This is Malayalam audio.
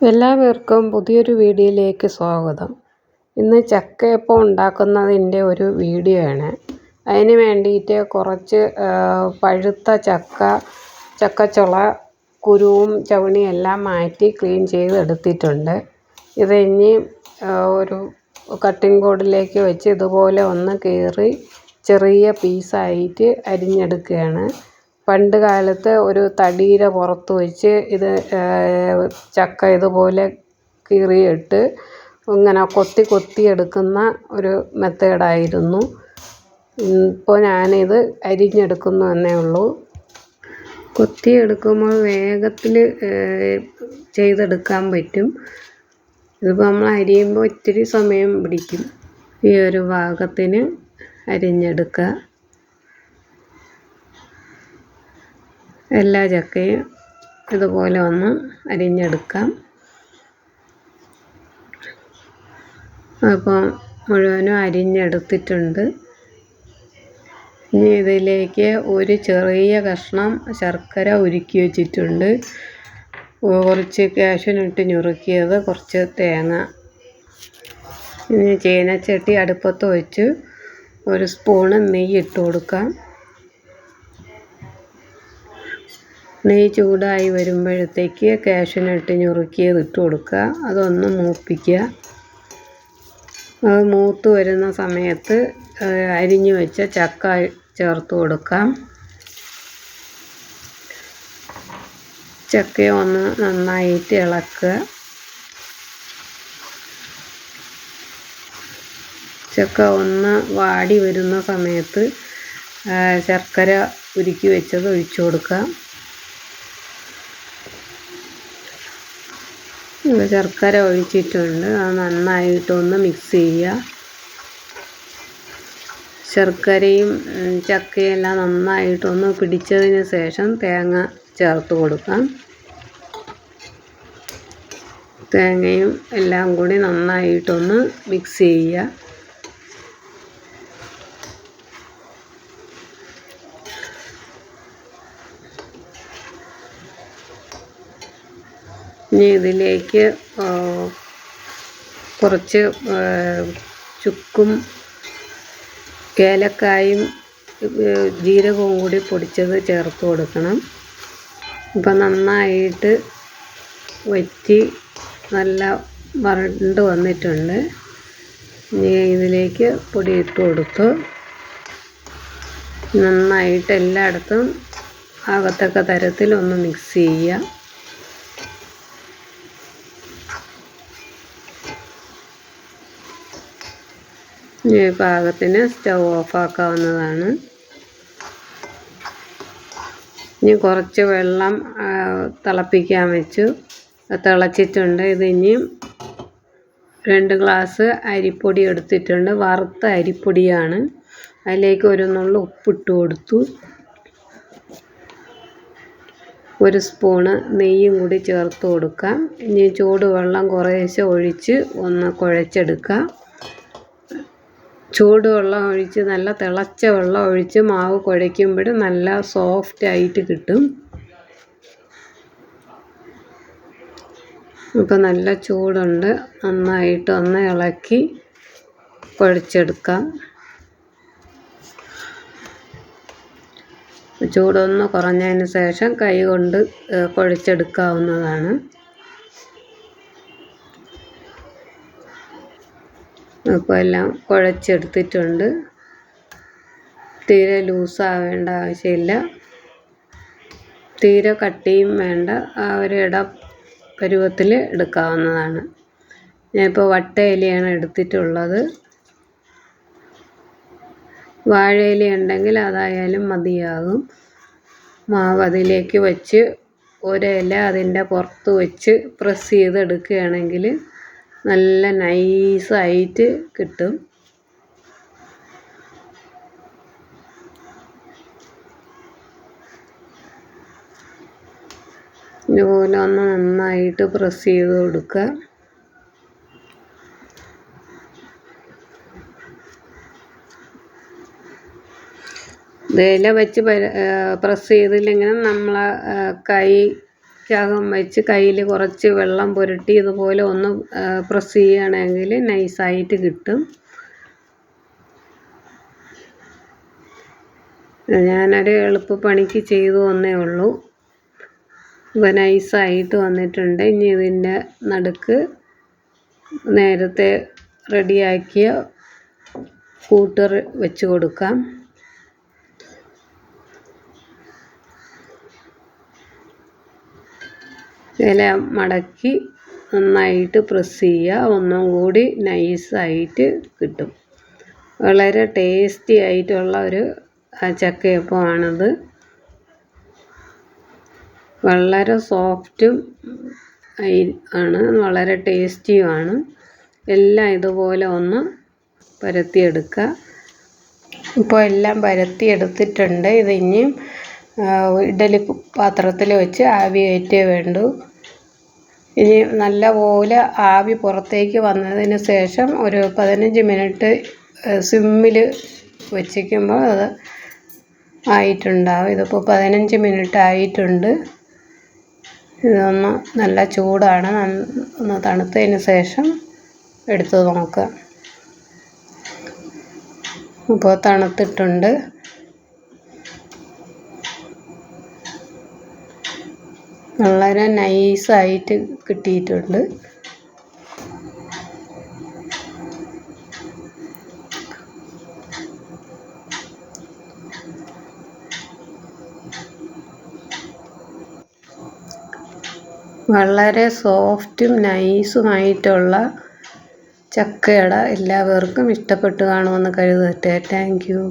എല്ലാവർക്കും പുതിയൊരു വീഡിയോയിലേക്ക് സ്വാഗതം. ഇന്ന് ചക്കയപ്പം ഉണ്ടാക്കുന്നതിന്റെ ഒരു വീഡിയോ ആണ് അതിന് വേണ്ടിയിട്ട് കുറച്ച് പഴുത്ത ചക്ക ചക്കച്ചുള കുരുവും ചവണിയും എല്ലാം മാറ്റി ക്ലീൻ ചെയ്ത് എടുത്തിട്ടുണ്ട് ഇത് ഇനി ഒരു കട്ടിംഗ് ബോർഡിലേക്ക് വെച്ച് ഇതുപോലെ ഒന്ന് കീറി ചെറിയ പീസായിട്ട് അരിഞ്ഞെടുക്കുകയാണ്. പണ്ട് കാലത്ത് ഒരു തടിയുടെ പുറത്ത് വെച്ച് ഇത് ചക്ക ഇതുപോലെ കീറിയിട്ട് ഇങ്ങനെ കൊത്തി കൊത്തി എടുക്കുന്ന ഒരു മെത്തേഡായിരുന്നു. ഇപ്പോൾ ഞാനിത് അരിഞ്ഞെടുക്കുന്നു എന്നേ ഉള്ളൂ. കൊത്തി എടുക്കുമ്പോൾ വേഗത്തിൽ ചെയ്തെടുക്കാൻ പറ്റും. ഇതിപ്പോൾ നമ്മൾ അരിയുമ്പോൾ ഇത്തിരി സമയം പിടിക്കും. ഈ ഒരു ഭാഗത്തിന് അരിഞ്ഞെടുക്കുക. എല്ലാ ചക്കയും ഇതുപോലെ ഒന്ന് അരിഞ്ഞെടുക്കാം. അപ്പോൾ മുഴുവനും അരിഞ്ഞെടുത്തിട്ടുണ്ട്. ഇനി ഇതിലേക്ക് ഒരു ചെറിയ കഷ്ണം ശർക്കര ഉരുക്കി വെച്ചിട്ടുണ്ട്. കുറച്ച് കാഷ്യൂനട്ട് ഞുറുക്കിയത് കുറച്ച് തേങ്ങ. ഇനി ചീനച്ചട്ടി അടുപ്പത്ത് വെച്ച് ഒരു സ്പൂണ് നെയ്യ് ഇട്ട് കൊടുക്കാം. നെയ്യ് ചൂടായി വരുമ്പോഴത്തേക്ക് കാഷ്യനട്ട് ഞുറുക്കിയത് ഇട്ട് കൊടുക്കുക. അതൊന്ന് മൂപ്പിക്കുക. അത് മൂത്ത് വരുന്ന സമയത്ത് അരിഞ്ഞു വെച്ച ചക്ക ചേർത്ത് കൊടുക്കാം. ചക്ക ഒന്ന് നന്നായിട്ട് ഇളക്കുക. ചക്ക ഒന്ന് വാടി വരുന്ന സമയത്ത് ശർക്കര ഉരുക്കി വെച്ചത് ഒഴിച്ചു കൊടുക്കാം. ശർക്കര ഒഴിച്ചിട്ടുണ്ട്. അത് നന്നായിട്ടൊന്ന് മിക്സ് ചെയ്യുക. ശർക്കരയും ചക്കയും എല്ലാം നന്നായിട്ടൊന്ന് പിടിച്ചതിന് ശേഷം തേങ്ങ ചേർത്ത് കൊടുക്കാം. തേങ്ങയും എല്ലാം കൂടി നന്നായിട്ടൊന്ന് മിക്സ് ചെയ്യുക. ഇനി ഇതിലേക്ക് കുറച്ച് ചുക്കും ഏലക്കായും ജീരകവും കൂടി പൊടിച്ചത് ചേർത്ത് കൊടുക്കണം. ഇപ്പം നന്നായിട്ട് വറ്റി നല്ല വരണ്ട് വന്നിട്ടുണ്ട്. ഇനി ഇതിലേക്ക് പൊടി ഇട്ട് കൊടുത്തു. നന്നായിട്ട് എല്ലായിടത്തും ആകത്തക്ക തരത്തിൽ ഒന്ന് മിക്സ് ചെയ്യുക. പാകത്തിന് സ്റ്റൗ ഓഫാക്കാവുന്നതാണ്. ഇനി കുറച്ച് വെള്ളം തിളപ്പിക്കാൻ വെച്ചു. തിളച്ചിട്ടുണ്ട്. ഇത് ഇനിയും രണ്ട് ഗ്ലാസ് അരിപ്പൊടി എടുത്തിട്ടുണ്ട്. വറുത്ത അരിപ്പൊടിയാണ്. അതിലേക്ക് ഒരു നുള്ളു ഉപ്പിട്ട് കൊടുത്തു. ഒരു സ്പൂണ് നെയ്യും കൂടി ചേർത്ത് കൊടുക്കാം. ഇനി ചൂടുവെള്ളം കുറേശ്ശെ ഒഴിച്ച് ഒന്ന് കുഴച്ചെടുക്കാം. ചൂടുവെള്ളം ഒഴിച്ച് നല്ല തിളച്ച വെള്ളം ഒഴിച്ച് മാവ് കുഴയ്ക്കുമ്പോൾ നല്ല സോഫ്റ്റ് ആയിട്ട് കിട്ടും. ഇപ്പം നല്ല ചൂടുണ്ട്. നന്നായിട്ട് ഒന്ന് ഇളക്കി കുഴച്ചെടുക്കാം. ചൂടൊന്ന് കുറഞ്ഞതിന് ശേഷം കൈ കൊണ്ട് കുഴച്ചെടുക്കാവുന്നതാണ്. അപ്പോൾ എല്ലാം കുഴച്ചെടുത്തിട്ടുണ്ട്. തീരെ ലൂസാവേണ്ട ആവശ്യമില്ല. തീരെ കട്ടിയും വേണ്ട. ആ ഒരു ഇട പരുവത്തിൽ എടുക്കാവുന്നതാണ്. ഞാനിപ്പോൾ വട്ട ഇലയാണ് എടുത്തിട്ടുള്ളത്. വാഴയില ഉണ്ടെങ്കിൽ അതായാലും മതിയാകും. മാവ് അതിലേക്ക് വെച്ച് ഒരില അതിന്റെ പുറത്ത് വെച്ച് പ്രസ് ചെയ്തെടുക്കുകയാണെങ്കിൽ നല്ല നൈസായിട്ട് കിട്ടും. ഇതുപോലെ ഒന്ന് നന്നായിട്ട് പ്രസ് ചെയ്ത് കൊടുക്കുക. ഇല വെച്ച് പ്രസ് ചെയ്തില്ലെങ്കിലും നമ്മളെ കൈ വായ്ക്കകം വെച്ച് കയ്യിൽ കുറച്ച് വെള്ളം പുരട്ടി ഇതുപോലെ ഒന്ന് പ്രസ് ചെയ്യുകയാണെങ്കിൽ നൈസായിട്ട് കിട്ടും. ഞാനൊരു എളുപ്പപ്പണിക്ക് ചെയ്തു വന്നേ ഉള്ളൂ. ഇപ്പോൾ നൈസായിട്ട് വന്നിട്ടുണ്ട്. ഇനി ഇതിന്റെ നടുക്ക് നേരത്തെ റെഡിയാക്കിയ കൂട്ടർ വെച്ച് കൊടുക്കാം. ഇല മടക്കി നന്നായിട്ട് പ്രസ് ചെയ്യുക. ഒന്നും കൂടി നൈസായിട്ട് കിട്ടും. വളരെ ടേസ്റ്റി ആയിട്ടുള്ള ഒരു ചക്കയപ്പമാണിത്. വളരെ സോഫ്റ്റും ആണ്. വളരെ ടേസ്റ്റിയുമാണ് എല്ലാം ഇതുപോലെ ഒന്ന് പരത്തിയെടുക്കുക. ഇപ്പോൾ എല്ലാം പരത്തിയെടുത്തിട്ടുണ്ട്. ഇത് ഇനിയും ഇഡലി പാത്രത്തിൽ വെച്ച് ആവി കയറ്റേ വേണ്ടൂ. ഇനി നല്ലപോലെ ആവി പുറത്തേക്ക് വന്നതിന് ശേഷം ഒരു പതിനഞ്ച് മിനിറ്റ് സിമ്മിൽ വച്ചിരിക്കുമ്പോൾ അത് ആയിട്ടുണ്ടാവും. ഇതിപ്പോൾ പതിനഞ്ച് മിനിറ്റ് ആയിട്ടുണ്ട്. ഇതൊന്ന് നല്ല ചൂടാണ്. ഒന്ന് തണുത്തതിന് ശേഷം എടുത്ത് നോക്കുക അപ്പോൾ തണുത്തിട്ടുണ്ട്. വളരെ നൈസായിട്ട് കിട്ടിയിട്ടുണ്ട്. വളരെ സോഫ്റ്റും നൈസുമായിട്ടുള്ള ചക്കയട എല്ലാവർക്കും ഇഷ്ടപ്പെട്ടു കാണുമെന്ന് കരുതട്ടെ താങ്ക് യു.